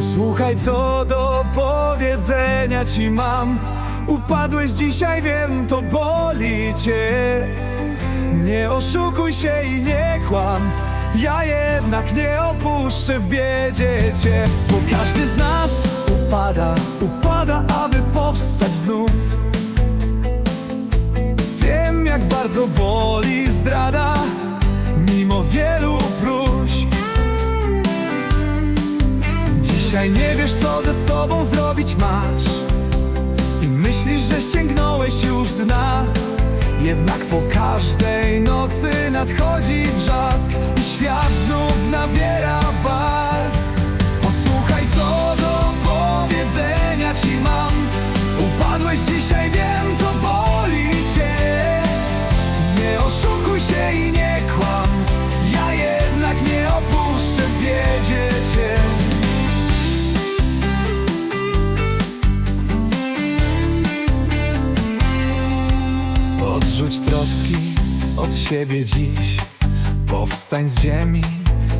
Posłuchaj, co do powiedzenia ci mam. Upadłeś dzisiaj, wiem, to boli cię. Nie oszukuj się i nie kłam. Ja jednak nie opuszczę w biedzie cię, bo każdy z nas upada, upada, aby powstać Dzisiaj nie wiesz, co ze sobą zrobić masz. I myślisz, że sięgnąłeś już dna. Jednak po każdej nocy nadchodzi wrzask I świat znów nabiera Odrzuć troski od siebie dziś. Powstań z ziemi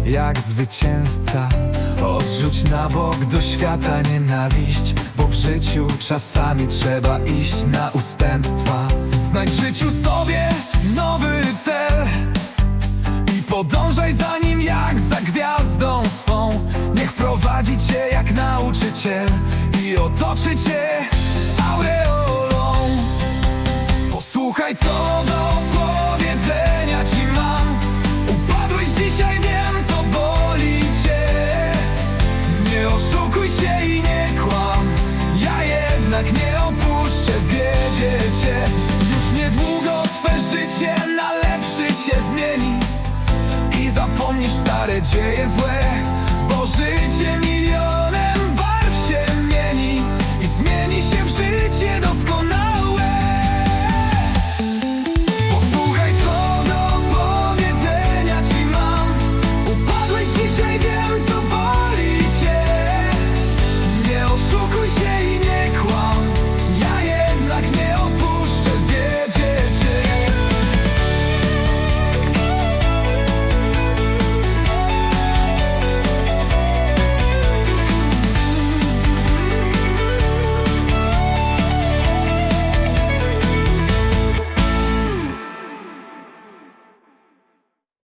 jak zwycięzca. Odrzuć na bok do świata nienawiść Bo w życiu czasami trzeba iść na ustępstwa. Znajdź w życiu sobie nowy cel I podążaj za nim jak za gwiazdą swą. Niech prowadzi cię jak nauczyciel I otoczy cię Posłuchaj, co do powiedzenia ci mam. Upadłeś dzisiaj, wiem, to boli cię. Nie oszukuj się i nie kłam. Ja jednak nie opuszczę w biedzie cię. Już niedługo twe życie na lepszy się zmieni. I zapomnisz stare dzieje złe